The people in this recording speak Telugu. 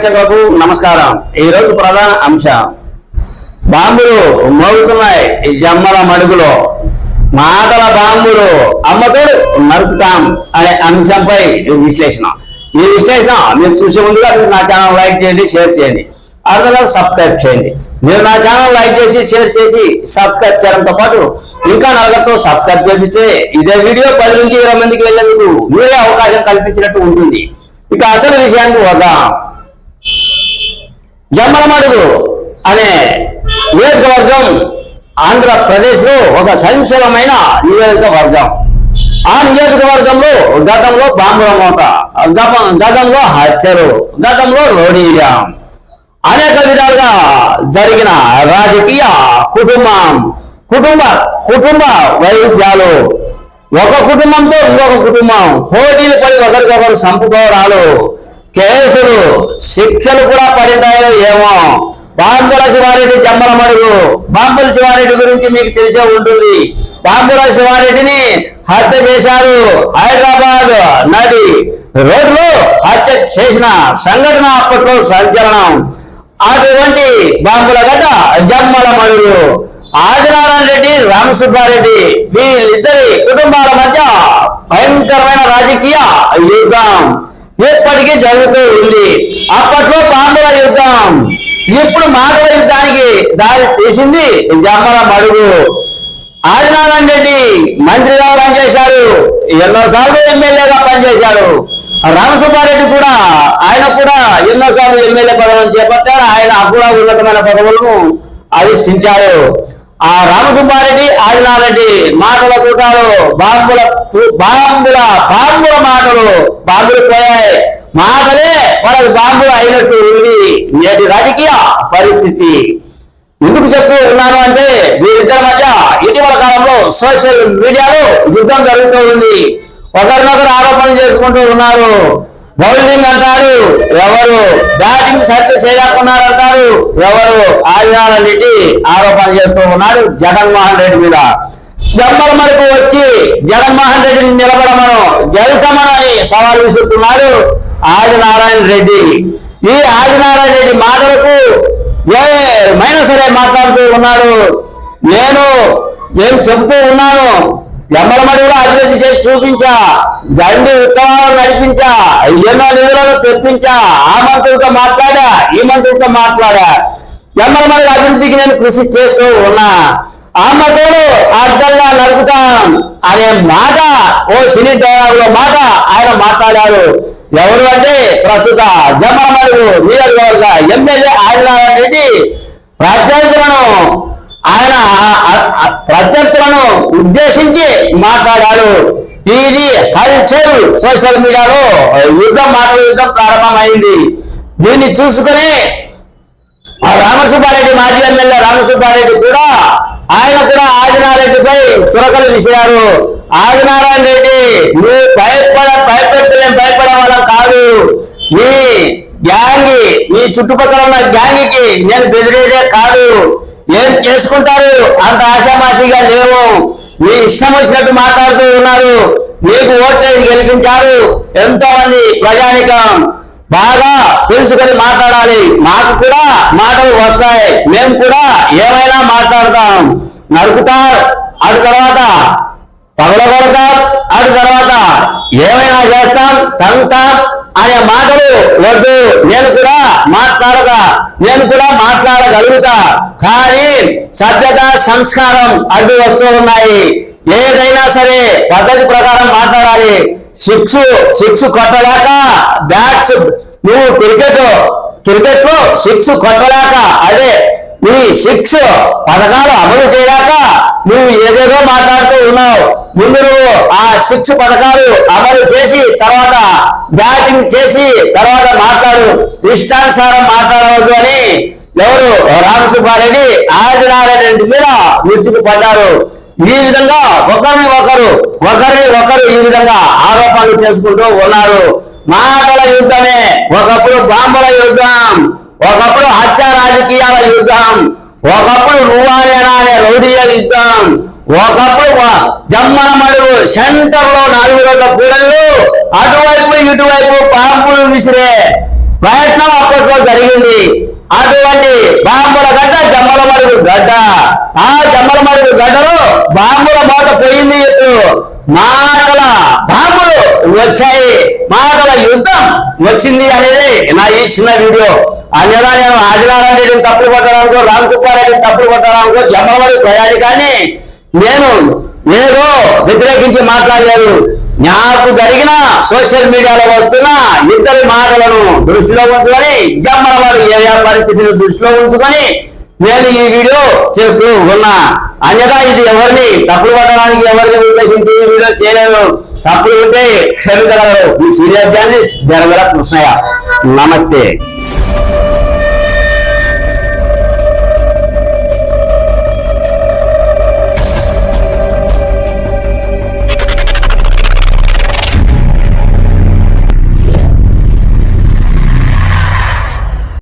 ప్రేక్షకులకు నమస్కారం. ఈ రోజు ప్రధాన అంశం. బాంబులు మోగుతున్నాయి. జమ్మల మడుగులో. మాటల బాంబులు అమ్మతోడు నరుపుతాం అనే అంశంపై విశ్లేషణ. ఈ విశ్లేషణ మీరు చూసే ముందుగా మీరు నా ఛానల్ లైక్ చేయండి షేర్ చేయండి. అర్థంగా సబ్స్క్రైబ్ చేయండి. మీరు నా ఛానల్ లైక్ చేసి షేర్ చేసి సబ్స్క్రైబ్ చేయడంతో పాటు ఇంకా నలుగురితో సబ్స్క్రైబ్ చేపిస్తే ఇదే వీడియో పది నుంచి ఇరవై మందికి వెళ్ళేందుకు మీరే అవకాశం కల్పించినట్టు ఉంటుంది. ఇక అసలు విషయానికి వద్దాం. జమ్మలమడుగు అనే నియోజకవర్గం ఆంధ్రప్రదేశ్లో ఒక సంచలమైన నియోజకవర్గం. ఆ నియోజకవర్గంలో గతంలో బాంబుల మూట గతంలో హత్యలు గతంలో రోడీయం అనేక విధాలుగా జరిగిన రాజకీయ కుటుంబం కుటుంబ కుటుంబ వైవిధ్యాలు. ఒక కుటుంబంతో ఇంకొక కుటుంబం. పోటీలు పడి ఒకరికొకరు చంపుకోవడాలు. కేసులు శిక్షలు కూడా పడింటాయో ఏమో. బాంబుల శివారెడ్డి జమ్మల మడుగు. బాంబుల శివారెడ్డి గురించి మీకు తెలిసే ఉంటుంది. బాంబుల శివారెడ్డిని హత్య చేశారు హైదరాబాద్ నది. రోడ్లో హత్య చేసిన సంఘటన అప్పట్లో సంచలనం. అటువంటి బాంబుల గడ్డ జమ్మల మడుగు. ఆదినారాయణ రెడ్డి రామసుబ్బారెడ్డి వీళ్ళిద్దరి కుటుంబాల మధ్య భయంకరమైన రాజకీయ యుద్ధం. ఇప్పటికీ జరుగుతూ ఉంది అప్పట్లో పాండవ యుద్ధం. ఇప్పుడు మాధవ యుద్ధానికి దారి తీసింది జమ్మల మడుగు. ఆదినారాయణ రెడ్డి మంత్రిగా పనిచేశారు ఎన్నోసార్లు ఎమ్మెల్యేగా పనిచేశాడు. రామసుబ్బారెడ్డి కూడా ఆయన కూడా ఎన్నోసార్లు ఎమ్మెల్యే పదవులను చేపట్టారు. ఆయన అప్పుడు ఉన్నతమైన పదవులను అధిష్ఠించారు. ఆ రామసుబ్బారెడ్డి ఆదినారెడ్డి మాటల కూటాలు బాంబుల బాంబుల బాంబుల మాటలు బాంబులు పోయాయి. మాటలే వాళ్ళకి బాంబులు అయినట్టు ఉంది. నేటి రాజకీయ పరిస్థితి. ఎందుకు చెప్పు ఉన్నాను అంటే వీరిద్దరి మధ్య ఇటీవల కాలంలో సోషల్ మీడియాలో యుద్ధం జరుగుతూ ఉంది. ఒకరినొకరు ఆరోపణలు చేసుకుంటూ ఉన్నారు. బౌలింగ్ అంటారు. ఎవరు బ్యాటింగ్ సరిగ్గా చేయకున్నారు అంటారు ఎవరు ఆదినారాయణ రెడ్డి ఆరోపణ చేస్తూ ఉన్నారు జగన్మోహన్ రెడ్డి మీద. జమ్మల మరకు వచ్చి జగన్మోహన్ రెడ్డిని నిలబడమను గెలిచమనని సవాల్ విసురుతున్నారు ఆదినారాయణ రెడ్డి. ఈ ఆదినారాయణ రెడ్డి మాటలకు ఏమైనా సరే మాట్లాడుతూ ఉన్నాడు. నేను నేను చెబుతూ ఉన్నాను? ఎమ్మలమడిలో అభివృద్ధి చేసి చూపించా. దండి ఉత్సవాలు నడిపించా. ఎన్నో నిధులను తెప్పించా. ఆ మంత్రులతో మాట్లాడా? ఈ మంత్రులతో మాట్లాడా? ఎమ్మలమడి అభివృద్ధికి నేను కృషి చేస్తూ ఉన్నా. ఆమెతోడు అడ్డంగా నడుపుతాం. అనే మాట ఓ సినీ డైలాగ్ మాట ఆయన మాట్లాడారు. ఎవరు అంటే ప్రస్తుత జమ్మలమడుగు నియోజకవర్గ ఎమ్మెల్యే ఆదినారాయణ రెడ్డి. ప్రత్యర్థులను ఆయన ప్రత్యర్థులను ఉద్దేశించి మాట్లాడారు. ఇది హల్చల్ సోషల్ మీడియాలో యుద్ధం మాటల యుద్ధం ప్రారంభమైంది. దీన్ని చూసుకుని ఆ రామసుబ్బారెడ్డి మాజీ ఎమ్మెల్యే రామసుబ్బారెడ్డి కూడా ఆయన కూడా ఆదినారెడ్డిపై చురకలు విసిరారు. ఆదినారాయణ రెడ్డి నువ్వు భయపడ భయపెడతలేం భయపడే వాళ్ళం కాదు. నీ గ్యాంగ్ నీ చుట్టుపక్కల ఉన్న గ్యాంగ్కి నేను బెదిరేదే కాదు. ఏం చేసుకుంటారు? అంత ఆశామాషిగా లేవు. మీ ఇష్టం వచ్చినట్టు మాట్లాడుతూ ఉన్నారు. మీకు ఓట్లేసి గెలిపించారు. ఎంతో మంది ప్రజానికం. బాగా తెలుసుకొని మాట్లాడాలి. మాకు కూడా మాటలు వస్తాయి. మేము కూడా ఏమైనా మాట్లాడతాం. నరుకుతాం అటు తర్వాత పగలగొడతాం. అటు తర్వాత ఏమైనా చేస్తాం. తగ్గుతాం అనే మాటలు వద్దు. నేను కూడా మాట్లాడతా నేను కూడా మాట్లాడగలుగుతా. కానీ సభ్యత సంస్కారం అడ్డు వస్తూ ఉన్నాయి. ఏదైనా సరే పద్ధతి ప్రకారం మాట్లాడాలి. సిక్స్ సిక్స్ కొట్టలేక బ్యాట్స్ నువ్వు క్రికెట్ క్రికెట్లో సిక్స్ కొట్టలేక అదే నీ శిక్ష పథకాలు అమలు చేయలేక నువ్వు ఏదేదో మాట్లాడుతూ ఉన్నావు. ముందు నువ్వు ఆ శిక్ష పథకాలు అమలు చేసి తర్వాత బ్యాటింగ్ చేసి తర్వాత మాట్లాడు. ఇష్టానుసారం మాట్లాడవద్దు అని ఎవరు? రామసుబ్బారెడ్డి ఆదినారాయణ మీద విరుచుకు పడ్డారు. ఈ విధంగా ఒకరిని ఒకరు ఒకరిని ఒకరు ఈ విధంగా ఆరోపణలు చేసుకుంటూ ఉన్నారు. మాటల యుద్ధమే. ఒకప్పుడు బాంబుల యుద్ధం. ఒకప్పుడు హత్య రాజకీయాల యుద్ధం ఒకప్పుడు నువ్వానేనా అనే రౌడీల యుద్ధం ఒకప్పుడు వ- జమ్మల సెంటర్లో నాలుగు రోడ్ల కూడళ్ళు అటువైపు ఇటువైపు పాంపులు విసిరే ప్రయత్నం అప్పట్లో జరిగింది. అటువంటి బాంబుల గడ్డ జమ్మల మరుగు గడ్డ. ఆ జమ్మల మరుగు గడ్డలో బాంబుల మూట పోయింది ఇప్పుడు మాటల బాంబులు వచ్చాయి. మాటల యుద్ధం వచ్చింది అనేది నా ఈ చిన్న వీడియో. అన్యదా నేను ఆదినారాయణ రెడ్డిని తప్పులు పట్టడానికో రామ్ సుబ్బారెడ్డిని తప్పులు పట్టడానికో జమ్మల మరుగు ప్రయాణి. కానీ నేను ఏదో వ్యతిరేకించి మాట్లాడలేదు. నాకు జరిగిన సోషల్ మీడియాలో వస్తున్న ఇద్దరి మాటలను దృష్టిలో ఉంచుకొని జమ్మల వారి ఏరియా పరిస్థితిని దృష్టిలో ఉంచుకొని నేను ఈ వీడియో చేస్తూ ఉన్నా. అన్యదా ఇది ఎవరిని తప్పులు పట్టడానికి ఎవరిని ఉద్దేశించి ఈ వీడియో చేయలేదు. తప్పులు ఉంటే క్షమించగలరు. ఈ సీరియస్ జర్నలిస్ట్ జరగల కృష్ణయ్య. నమస్తే.